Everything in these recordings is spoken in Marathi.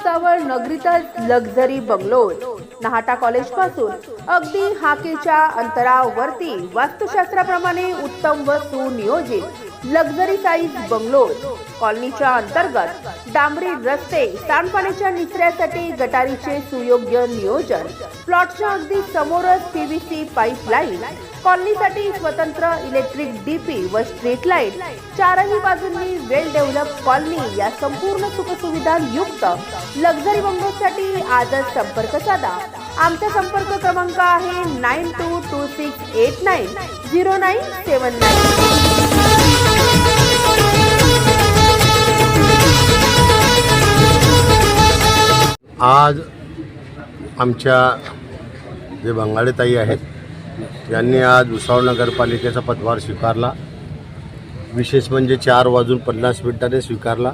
भुसावळ नगरीतच लक्झरी बंगलोज नहाटा कॉलेजपासून अगदी हाकेच्या अंतरावरती वास्तुशास्त्राप्रमाणे उत्तम व सुनियोजित लक्झरी साईज बंगलोर कॉलनीच्या अंतर्गत डांबरी रस्ते सांडपाण्याच्या निचऱ्यासाठी गटारीचे सुयोग्य नियोजन. प्लॉटच्या अगदी समोरच पीव्हीसी पाईपलाईन. कॉलनीसाठी स्वतंत्र इलेक्ट्रिक डीपी व स्ट्रीट लाइट. चारही बाजूंनी वेल डेव्हलप कॉलनी. या संपूर्ण सुखसुविधा युक्त लक्झरी बंगलोसाठी आजच संपर्क साधा. आमचा संपर्क क्रमांक आहे nine two two six eight nine zero nine seven nine आज आमच्या जे बंगाळेताई आहेत यांनी आज भुसावळ नगरपालिकेचा पदभार स्वीकारला. विशेष म्हणजे चार वाजून पन्नास मिनिटाने स्वीकारला.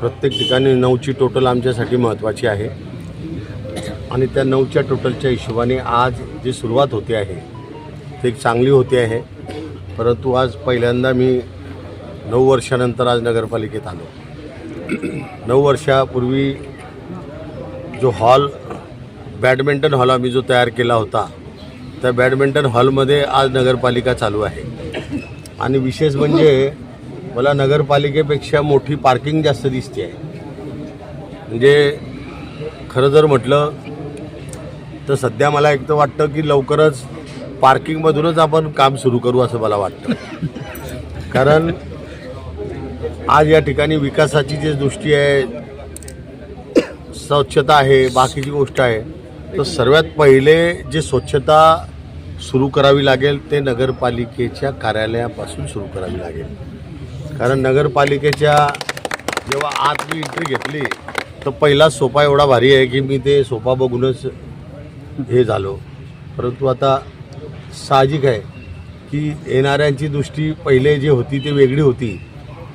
प्रत्येक ठिकाणी नऊची टोटल आमच्यासाठी महत्त्वाची आहे. आणि त्या नऊच्या टोटलच्या हिशोबाने आज जी सुरुवात होते आहे ती एक चांगली होते आहे. परंतु आज पहिल्यांदा मी नऊ वर्षानंतर आज नगरपालिकेत आलो. नऊ वर्षापूर्वी जो हॉल बॅडमिंटन हॉल आम्ही जो तयार केला होता त्या बॅडमिंटन हॉलमध्ये आज नगरपालिका चालू आहे. आणि विशेष म्हणजे मला नगरपालिकेपेक्षा मोठी पार्किंग जास्त दिसते आहे. म्हणजे खरं जर म्हटलं तर सध्या मला एक तर वाटतं की लवकरच पार्किंगमधूनच आपण काम सुरू करू असं मला वाटतं. कारण आज या ठिकाणी विकासाची जी दृष्टी आहे स्वच्छता आहे बाकीची गोष्ट आहे तर सर्वात पहिले जे स्वच्छता सुरू करावी लागेल ते नगरपालिकेच्या कार्यालयापासून सुरू करावी लागेल. कारण नगरपालिकेच्या जेव्हा आत मी एंट्री घेतली तर पहिला सोफा एवढा भारी आहे की मी ते सोफा बघूनच हे झालो. परंतु आता साहजिक आहे की येणाऱ्यांची दृष्टी पहिले जी होती ती वेगळी होती.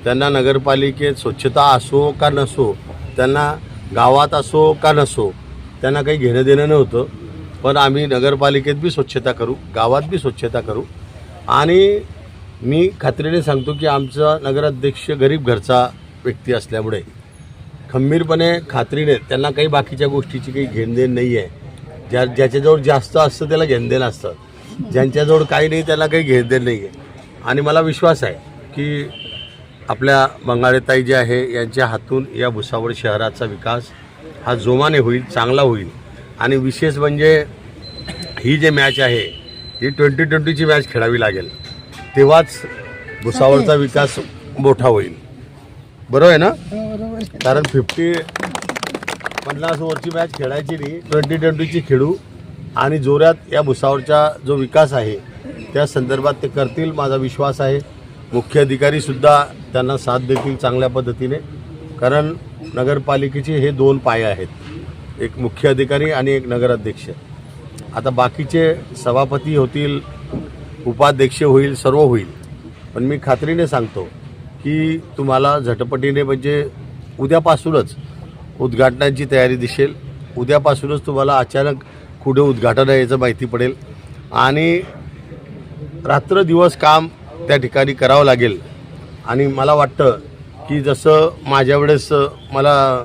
त्यांना नगरपालिकेत स्वच्छता असो का नसो त्यांना गावात असो का नसो त्यांना काही घेणं देणं नव्हतं. पण आम्ही नगरपालिकेत बी स्वच्छता करू गावात बी स्वच्छता करू. आणि मी खात्रीने सांगतो की आमचा नगराध्यक्ष गरीब घरचा व्यक्ती असल्यामुळे खंबीरपणे खात्रीने त्यांना काही बाकीच्या गोष्टीची काही घेणदेण नाही आहे ज्या ज्याच्याजवळ जास्त असतं त्याला घेणदेण असतं. ज्यांच्याजवळ काही नाही त्याला काही घेणदेण नाही आहे आणि मला विश्वास आहे की आपल्या बंगाळेताई जे आहे यांच्या हातून या भुसावळ शहराचा विकास हा जोमाने होईल चांगला होईल. आणि विशेष म्हणजे ही जे मॅच आहे ही ट्वेंटी ट्वेंटीची मॅच खेळावी लागेल. तेव्हाच भुसावळचा विकास मोठा होईल. बरोबर आहे ना? कारण फिफ्टी पन्नास ओव्हरची मॅच खेळायची नाही ट्वेंटी ट्वेंटीची खेळू. आणि जोरात या भुसावरचा जो विकास आहे त्या संदर्भात ते करतील माझा विश्वास आहे. मुख्य अधिकारीसुद्धा त्यांना साथ देतील चांगल्या पद्धतीने. कारण नगरपालिकेचे हे दोन पाय आहेत. एक मुख्य अधिकारी आणि एक नगराध्यक्ष. आता बाकीचे सभापती होतील उपाध्यक्ष होईल सर्व होईल. पण मी खात्रीने सांगतो की तुम्हाला झटपटीने म्हणजे उद्यापासूनच उद्घाटनाची तयारी दिसेल. उद्यापासूनच तुम्हाला अचानक कुठे उद्घाटन आहे याचं माहिती पडेल. आणि रात्र दिवस काम त्या ठिकाणी करावं लागेल. आणि मला वाटतं की जसं माझ्या वेळेस मला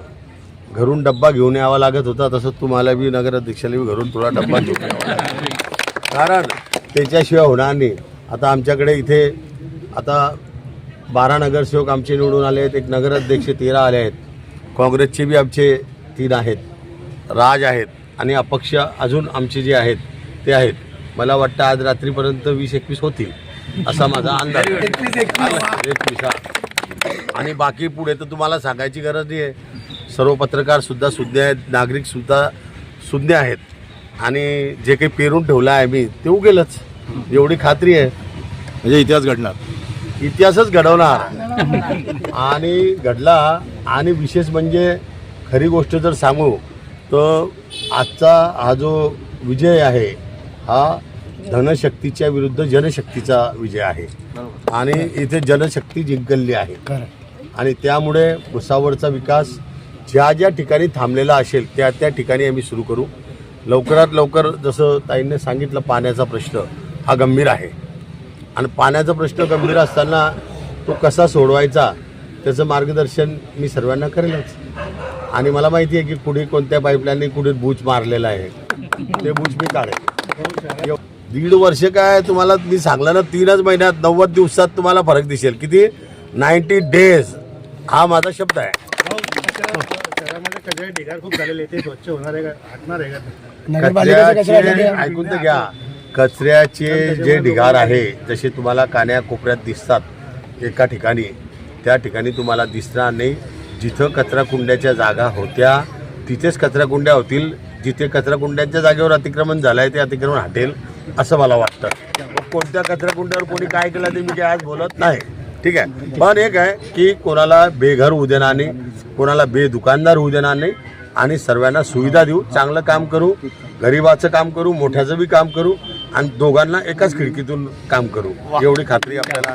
घरून डब्बा घेऊन यावा लागत होता तसं तुम्हाला बी नगराध्यक्षाला बी घरून थोडा डब्बा घेऊन यावा कारण त्याच्याशिवाय होणार नाही. आता आमच्याकडे इथे आता बारा नगरसेवक आमचे निवडून आले आहेत एक नगराध्यक्ष तेरा आले आहेत. काँग्रेसचे बी आमचे तीन आहेत. राज आहेत. आणि अपक्ष अजून आमचे जे आहेत ते आहेत. मला वाटतं आज रात्रीपर्यंत वीस एकवीस होतील असा माझा अंदाज एकवीस हा. आणि बाकी पुढे तर तुम्हाला सांगायची गरज नाही आहे. सर्व पत्रकार सुद्धा सुज्ञ आहेत नागरिक सुद्धा सुज्ञ आहेत. आणि जे काही पेरून ठेवलं आहे मी ते उगेलच. एवढी खात्री आहे. म्हणजे इतिहास घडणार. इतिहासच घडवणार. आणि घडला आणि विशेष म्हणजे खरी गोष्ट जर सांगू तर आजचा हा जो विजय आहे हा धनशक्तीच्या विरुद्ध जनशक्तीचा विजय आहे. आणि इथे जनशक्ती जिंकलेली आहे. आणि त्यामुळे भुसावळचा विकास ज्या ज्या ठिकाणी थांबलेला असेल त्या त्या ठिकाणी आम्ही सुरू करू. लवकरात लवकर जसं ताईंनी सांगितलं पाण्याचा प्रश्न हा गंभीर आहे. आणि पाण्याचा प्रश्न गंभीर असताना तो कसा सोडवायचा त्याचं मार्गदर्शन मी सर्वांना करेलच. आणि मला माहिती आहे की कुठे कोणत्या पाईपलाईनने कुठे बूच मारलेला आहे. ते बूच मी काढेल. दीड वर्ष काय तुम्हाला मी सांगलं ना तीनच महिन्यात नव्वद दिवसात तुम्हाला फरक दिसेल. किती? Ninety days. हा माझा शब्द आहे. ऐकून तर घ्या. कचऱ्याचे जे ढिगार आहे जसे तुम्हाला कान्या कोपऱ्यात दिसतात एका ठिकाणी त्या ठिकाणी तुम्हाला दिसणार नाही. जिथं कचराकुंड्याच्या जागा होत्या तिथेच कचराकुंड्या होतील. जिथे कचराकुंड्यांच्या जागेवर अतिक्रमण झालं आहे ते अतिक्रमण हटेल असं मला वाटतं. कोणत्या कचराकुंड्यावर कोणी काय केलं ते मी काय आज बोलत नाही. ठीक आहे? पण एक आहे की कोणाला बेघर होऊ देणार नाही कोणाला बेदुकानदार होऊ देणार नाही. आणि सर्वांना सुविधा देऊ चांगलं काम करू गरिबाचं काम करू मोठ्याचं बी काम करू आणि दोघांना एकाच खिडकीतून काम करू. एवढी खात्री आपल्याला.